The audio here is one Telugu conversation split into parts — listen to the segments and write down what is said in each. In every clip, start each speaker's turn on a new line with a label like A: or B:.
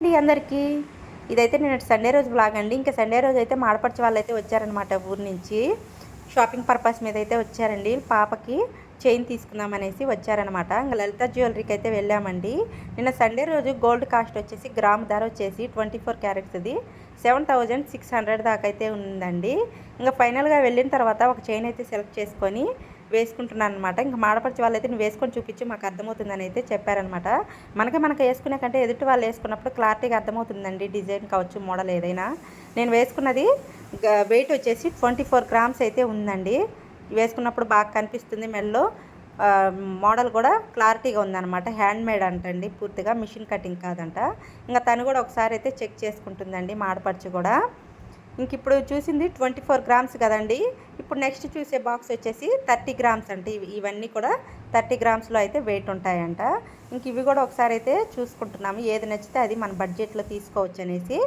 A: అండి అందరికీ. ఇదైతే నేను సండే రోజు బ్లాగ్ అండి. ఇంకా సండే రోజు అయితే మాడపడిచి వాళ్ళు అయితే వచ్చారనమాట ఊరు నుంచి. షాపింగ్ పర్పస్ మీద అయితే వచ్చారండి. పాపకి చైన్ తీసుకుందాం అనేసి వచ్చారనమాట ఇంకా లలిత జ్యువెలరీకి అయితే వెళ్ళామండి. నిన్న సండే రోజు గోల్డ్ కాస్ట్ వచ్చేసి గ్రామ్ ధర వచ్చేసి ట్వంటీ ఫోర్ క్యారెట్స్ది సెవెన్ థౌజండ్ సిక్స్ హండ్రెడ్ దాకా అయితే ఉందండి. ఇంకా ఫైనల్గా వెళ్ళిన తర్వాత ఒక చైన్ అయితే సెలెక్ట్ చేసుకొని వేసుకుంటున్నాను అనమాట ఇంకా మాడపరిచి వాళ్ళు అయితే వేసుకొని చూపించి మాకు అర్థమవుతుందని అయితే చెప్పారనమాట మనకి మనకు వేసుకునే కంటే ఎదుటి వాళ్ళు వేసుకున్నప్పుడు క్లారిటీగా అర్థమవుతుందండి డిజైన్ కావచ్చు మోడల్ ఏదైనా. నేను వేసుకున్నది వెయిట్ వచ్చేసి ట్వంటీ ఫోర్ గ్రామ్స్ అయితే ఉందండి. వేసుకున్నప్పుడు బాగా కనిపిస్తుంది మెల్లో. మోడల్ కూడా క్లారిటీగా ఉందన్నమాట. హ్యాండ్ మేడ్ అంటండి పూర్తిగా మిషన్ కటింగ్ కాదంట. ఇంకా తను కూడా ఒకసారి అయితే చెక్ చేసుకుంటుందండి మాడపరచు కూడా. ఇంక ఇప్పుడు చూసింది ట్వంటీ ఫోర్ గ్రామ్స్ కదండి. ఇప్పుడు నెక్స్ట్ చూసే బాక్స్ వచ్చేసి థర్టీ గ్రామ్స్ అంటే ఇవి ఇవన్నీ కూడా థర్టీ గ్రామ్స్లో అయితే వెయిట్ ఉంటాయంట. ఇంక ఇవి కూడా ఒకసారి అయితే చూసుకుంటున్నాము. ఏది నచ్చితే అది మన బడ్జెట్లో తీసుకోవచ్చు అనేసి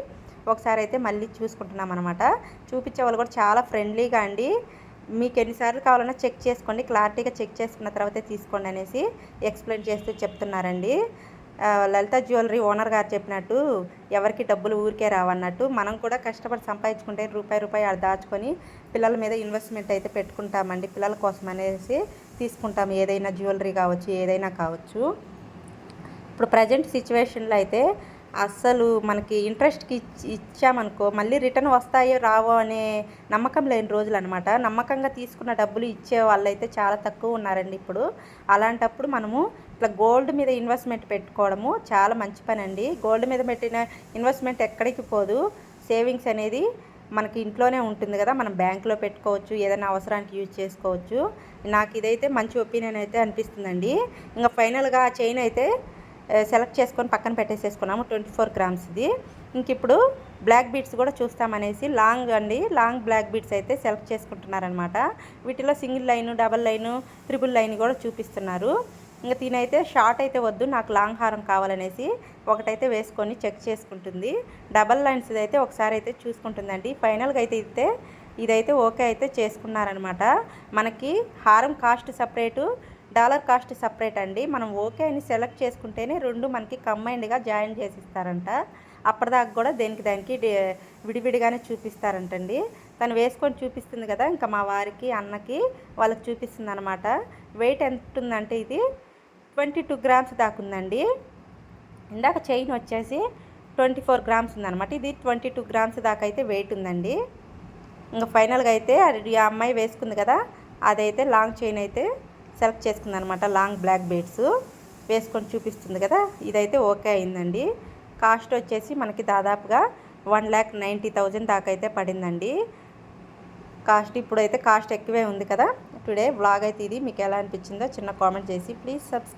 A: ఒకసారి అయితే మళ్ళీ చూసుకుంటున్నాం అనమాట చూపించే వాళ్ళు కూడా చాలా ఫ్రెండ్లీగా అండి. మీకు ఎన్నిసార్లు కావాలన్నా చెక్ చేసుకోండి. క్లారిటీగా చెక్ చేసుకున్న తర్వాత తీసుకోండి అనేసి ఎక్స్ప్లెయిన్ చేస్తూ చెప్తున్నారండి. లలిత జ్యువెలరీ ఓనర్ గారు చెప్పినట్టు ఎవరికి డబ్బులు ఊరికే రావన్నట్టు మనం కూడా కష్టపడి సంపాదించుకుంటే రూపాయి రూపాయి అది దాచుకొని పిల్లల మీద ఇన్వెస్ట్మెంట్ అయితే పెట్టుకుంటామండి. పిల్లల కోసం అనేసి తీసుకుంటాం. ఏదైనా జ్యువెలరీ కావచ్చు ఏదైనా కావచ్చు. ఇప్పుడు ప్రజెంట్ సిచ్యువేషన్లో అయితే అస్సలు మనకి ఇంట్రెస్ట్కి ఇచ్చి ఇచ్చామనుకో మళ్ళీ రిటర్న్ వస్తాయో రావో అనే నమ్మకం లేని రోజులు అనమాట నమ్మకంగా తీసుకున్న డబ్బులు ఇచ్చే వాళ్ళైతే చాలా తక్కువ ఉన్నారండి ఇప్పుడు. అలాంటప్పుడు మనము ఇట్లా గోల్డ్ మీద ఇన్వెస్ట్మెంట్ పెట్టుకోవడము చాలా మంచి పని అండి గోల్డ్ మీద పెట్టిన ఇన్వెస్ట్మెంట్ ఎక్కడికి పోదు. సేవింగ్స్ అనేది మనకి ఇంట్లోనే ఉంటుంది కదా. మనం బ్యాంకులో పెట్టుకోవచ్చు ఏదైనా అవసరానికి యూజ్ చేసుకోవచ్చు. నాకు ఇదైతే మంచి ఒపీనియన్ అయితే అనిపిస్తుందండి. ఇంకా ఫైనల్గా ఆ చైన్ అయితే సెలెక్ట్ చేసుకొని పక్కన పెట్టేసేసుకున్నాము. ట్వంటీ ఫోర్ గ్రామ్స్ది ఇంక ఇప్పుడు బ్లాక్ బీట్స్ కూడా చూస్తామనేసి లాంగ్ అండి. లాంగ్ బ్లాక్ బీట్స్ అయితే సెలెక్ట్ చేసుకుంటున్నారనమాట వీటిలో single line double line triple line కూడా చూపిస్తున్నారు. ఇంకా తినైతే షార్ట్ అయితే వద్దు నాకు లాంగ్ హారం కావాలనేసి ఒకటైతే వేసుకొని చెక్ చేసుకుంటుంది. డబల్ లైన్స్ అయితే ఒకసారి అయితే చూసుకుంటుందండి. ఫైనల్గా అయితే ఇస్తే ఇదైతే ఓకే అయితే చేసుకున్నారనమాట మనకి హారం cost separate dollar cost separate అండి. మనం ఓకే అని సెలెక్ట్ చేసుకుంటేనే రెండు మనకి కంబైన్డ్గా జాయిన్ చేసి ఇస్తారంట అప్పటిదాకా కూడా దేనికి దానికి విడివిడిగానే చూపిస్తారంటండి. తను వేసుకొని చూపిస్తుంది కదా ఇంకా మా వారికి అన్నకి వాళ్ళకి చూపిస్తుంది అనమాట వెయిట్ ఎంత ఉందంటే ఇది ట్వంటీ టూ గ్రామ్స్ దాకా ఉందండి ఇందాక చైన్ వచ్చేసి ట్వంటీ ఫోర్ గ్రామ్స్ ఉందన్నమాట. ఇది ట్వంటీ టూ గ్రామ్స్ దాకా అయితే వెయిట్ ఉందండి. ఇంకా ఫైనల్గా అయితే ఆ అమ్మాయి వేసుకుంది కదా అదైతే లాంగ్ చైన్ అయితే సెలెక్ట్ చేసుకుంది అనమాట లాంగ్ బ్లాక్ బీడ్స్ వేసుకొని చూపిస్తుంది కదా ఇదైతే ఓకే అయిందండి. కాస్ట్ వచ్చేసి మనకి దాదాపుగా వన్ ల్యాక్ నైంటీ థౌజండ్ దాకా అయితే పడిందండి. కాస్ట్ ఇప్పుడైతే కాస్ట్ ఎక్కువే ఉంది కదా. టుడే బ్లాగ్ అయితే ఇది. మీకు ఎలా అనిపించిందో చిన్న కామెంట్ చేసి ప్లీజ్ సబ్స్క్రైబ్